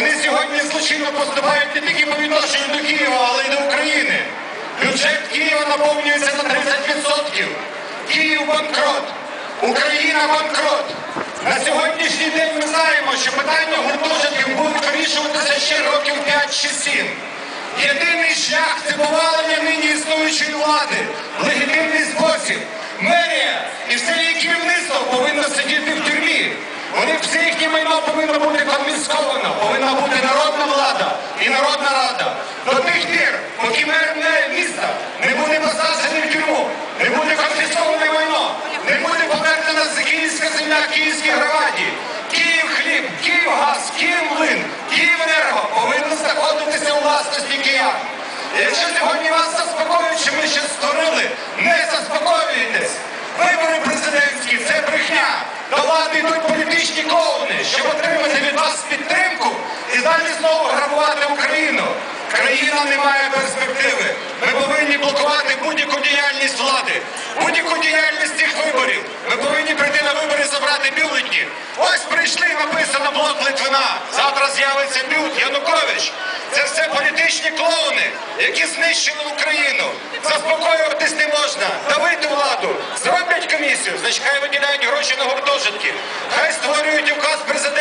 Вони сьогодні злочинно поступають не тільки по відношенню до Києва, але й до України. Бюджет Києва наповнюється на 30%. Київ банкрот. Україна банкрот. На сьогоднішній день ми знаємо, що питання гуртожитків будуть вирішуватися ще років 5 чи 7. Єдиний шлях це повалення нині існуючої влади легітимний спосіб. Мерія і все її керівництво повинно сидіти в тюрмі. Вони все їхнє майно повинно бути конфісковано, повинна бути народна влада і народна рада. До тих пір, поки мер міста не буде посаджений в тюрму, не буде конфісковане майно, не буде повернена київська земля київській громаді. Київ хліб, Київгаз, Київмлин, Київенерго повинно знаходитися у власності киян. Якщо сьогодні вас заспокоюють, що ми ще створили, не заспокоюєтесь. Вибори президентські це брехня. До влади йдуть політичні клоуни, щоб отримати від вас підтримку і далі знову Україну. Країна не має перспективи. Ми повинні блокувати будь-яку діяльність влади, будь-яку діяльність цих виборів. Ми повинні прийти на вибори забрати бюлетні. Ось прийшли, написано блок Литвина. Завтра з'явиться бют Янукович. Це все політичні клоуни, які знищили Україну. Заспокоюватись не можна. Давити владу. Зроблять комісію, значить хай виділяють гроші на гуртожитки. Хай створюють указ президента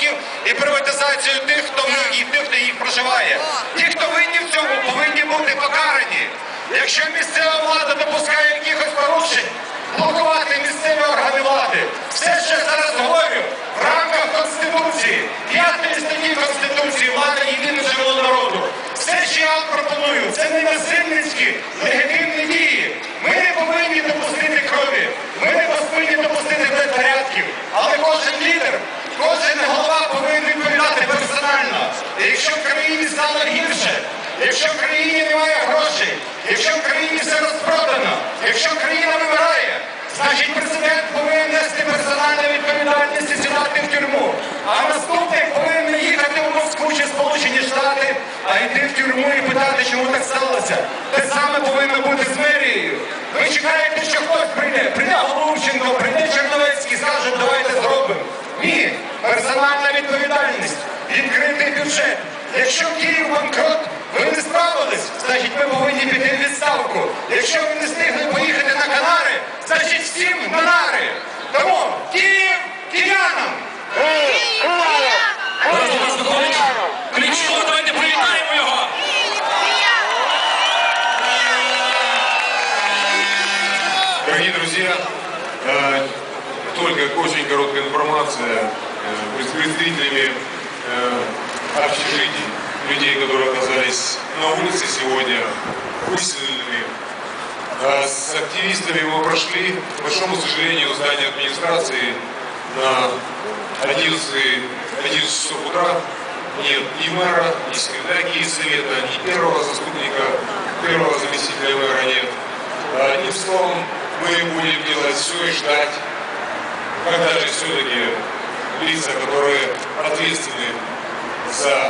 гуртожитків і приватизацію тих, хто і тих, хто їх проживає. Ті, хто винні в цьому, повинні бути покарані. Якщо місцева влада допускає якихось порушень, блокувати місцеві органи влади. Все, що я зараз говорю, в рамках Конституції, п'ятої статті Конституції, влада єдине джерело народу. Все, що я вам пропоную, це не насильницькі, легітимні дії. Ми не повинні допустити крові, ми не повинні допустити безпорядків. Але кожен лідер, кожен голова повинен відповідати персонально. І якщо в країні стало гірше, якщо в країні немає грошей, якщо в країні все розпродано, якщо країна вимирає, значить президент повинен нести персональну відповідальність і сідати в тюрму. А наступник повинен їхати в Москву чи Сполучені Штати, а йти в тюрму і питати, чому так сталося. Те саме повинно бути з мерією. Ви чекаєте, що хтось прийде. Прийде Головченко, прийде Черновецький, скаже, давайте зробимо. Ні, персональна відповідальність, відкритий бюджет. Якщо Київ банкрот, ви не справились, значить ми повинні піти в відставку. Якщо ви не встигли поїхати Дорогие друзья, э, только очень короткая информация э, представителями э, общежитий, людей, которые оказались на улице сегодня, выселенными. С активистами мы прошли, к большому сожалению, здание администрации на 11, 11 часов утра нет ни мэра, ни секретаря Киевсовета, ни первого заступника, первого заместителя мэра нет. Одним словом, мы будем делать все и ждать, когда же все-таки лица, которые ответственны за